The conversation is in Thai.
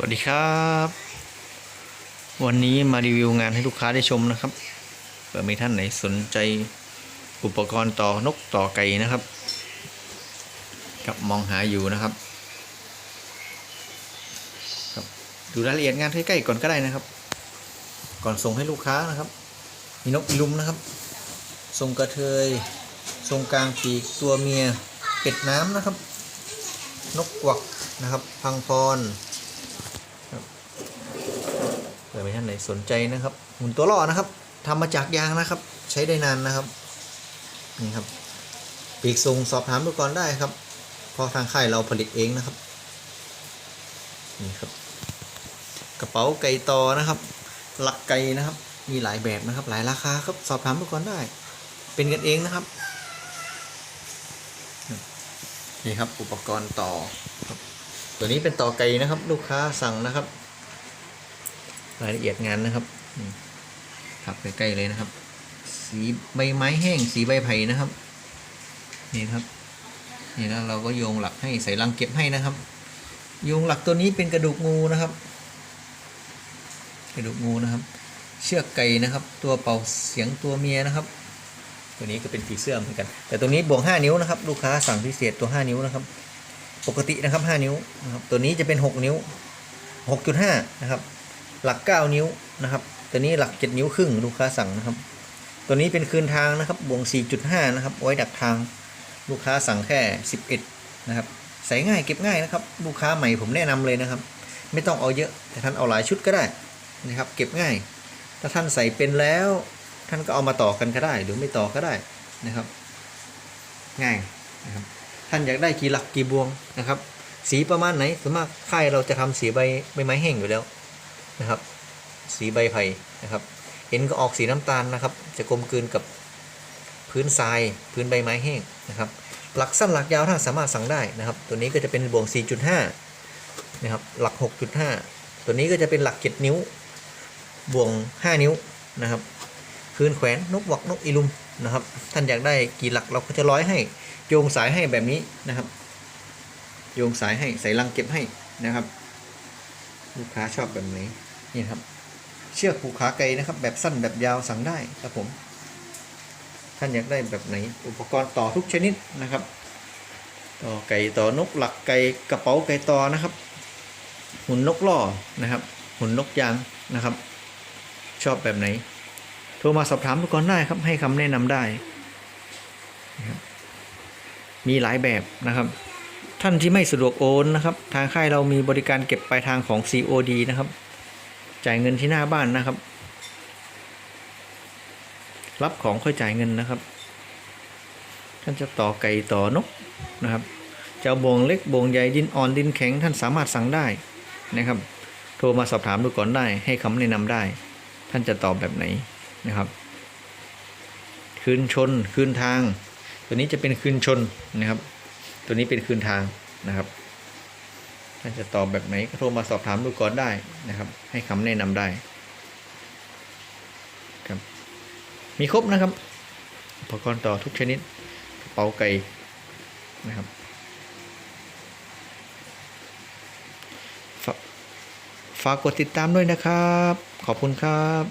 สวัสดีครับ วันนี้มารีวิวงานให้ลูกค้าได้ชมนะครับเผื่อมีท่านไหนสนใจอุปกรณ์ต่อนกต่อไก่นะครับ กับมองหาอยู่นะครับครับ ดูรายละเอียดงานใกล้ๆก่อนก็ได้นะครับ ก่อนส่งให้ลูกค้านะครับ มีนกอีลุมนะครับ ทรงกระเทย ทรงกลางปีกตัวเมียเป็ดน้ำนะครับ นกกวักนะครับ พังพรครับ เผื่อมีท่านไหนสนใจนะครับหมุนตัวล่อนะครับทำมาจากยางนะครับ ใช้ได้นานนะครับนี่ครับปีกทรงสอบถามดูก่อนได้ครับเพราะทางค่ายเราผลิตเองนะครับนี่ครับ กระเป๋าไก่ตอนะครับ หลักไก่นะครับ มีหลายแบบนะครับ หลายราคาครับสอบถามดูก่อนได้ เป็นกันเองนะครับนี่ครับอุปกรณ์ต่อ ตัวนี้เป็นต่อไก่นะครับ ลูกค้าสั่งนะครับ รายละเอียดงานนะครับนี่ครับใกล้ๆเลยนะครับ สีใบไม้แห้งสีใบไผ่นะครับนี่ครับนี่แล้วเราก็โยงหลักให้ใส่ลังเก็บให้นะครับ โยงหลักตัวนี้เป็นกระดูกงูนะครับ กระดูกงูนะครับ เชือกไก่นะครับ ตัวเป่าเสียงตัวเมียนะครับ ตัวนี้ก็เป็นผีเสื้อเหมือนกัน แต่ตัวนี้บวก 5 นิ้วนะครับ ลูกค้าสั่งพิเศษตัว 5 นิ้วนะครับ ปกตินะครับ 5 นิ้วนะครับตัวนี้จะเป็น 6 นิ้ว 6.5 นะครับ หลัก 9 นิ้วนะครับ ตัวนี้หลัก 7 นิ้วครึ่งลูกค้าสั่งนะครับ ตัวนี้เป็นคืนทางนะครับบวง 4.5 นะครับ ไว้ดักทางลูกค้าสั่งแค่ 11 นะครับ ใส่ง่ายเก็บง่ายนะครับ ลูกค้าใหม่ผมแนะนำเลยนะครับ ไม่ต้องเอาเยอะแต่ท่านเอาหลายชุดก็ได้นะครับ เก็บง่าย ถ้าท่านใส่เป็นแล้ว ท่านก็เอามาต่อกันก็ได้ หรือไม่ต่อก็ได้นะครับ ง่ายนะครับท่านอยากได้กี่หลักกี่บวงนะครับ สีประมาณไหนส่วนมากค่ายเราจะทำสีใบใบไม้แห้งอยู่แล้ว นะครับ สีใบไผ่นะครับ เห็นก็ออกสีน้ำตาลนะครับ จะกลมกลืนกับพื้นทราย พื้นใบไม้แห้งนะครับหลักสั้นหลักยาวถ้าสามารถสั่งได้นะครับ ตัวนี้ก็จะเป็นบวง 4.5 นะครับ หลัก 6.5 ตัวนี้ก็จะเป็นหลัก 7 นิ้วบวง 5 นิ้วนะครับคืนแขวนนกหวักนกอีลุมนะครับ ท่านอยากได้กี่หลักเราก็จะร้อยให้โยงสายให้แบบนี้นะครับ โยงสายให้ใส่ลังเก็บให้นะครับ ลูกค้าชอบแบบไหน นี่ครับ เชือกผูกขาไก่นะครับ แบบสั้นแบบยาวสั่งได้ครับผม ท่านอยากได้แบบไหน อุปกรณ์ต่อทุกชนิดนะครับ ต่อไก่ต่อนกหลักไก่กระเป๋าไก่ต่อนะครับ หุ่นนกล่อนะครับ หุ่นนกยางนะครับ ชอบแบบไหน โทรมาสอบถามดูก่อนได้ครับ ให้คำแนะนำได้นะครับมีหลายแบบนะครับ ท่านที่ไม่สะดวกโอนนะครับ ทางค่ายเรามีบริการเก็บปลายทางของ COD นะครับ จ่ายเงินที่หน้าบ้านนะครับ รับของค่อยจ่ายเงินนะครับท่านจะต่อไก่ต่อนกนะครับจะเอาบวงเล็กบวงใหญ่ดินอ่อนดินแข็งท่านสามารถสั่งได้นะครับ โทรมาสอบถามดูก่อนได้ ให้คำแนะนำได้ ท่านจะตอบแบบไหนนะครับ คืนชนคืนทาง ตัวนี้จะเป็นคืนชนนะครับ ตัวนี้เป็นคืนทางนะครับ ท่านจะตอบแบบไหนโทรมาสอบถามดูก่อนได้นะครับ ให้คำแนะนำได้ครับ มีครบนะครับอุปกรณ์ต่อทุกชนิดกระเป๋าไก่นะครับฝากกดติดตามด้วยนะครับ ขอบคุณครับ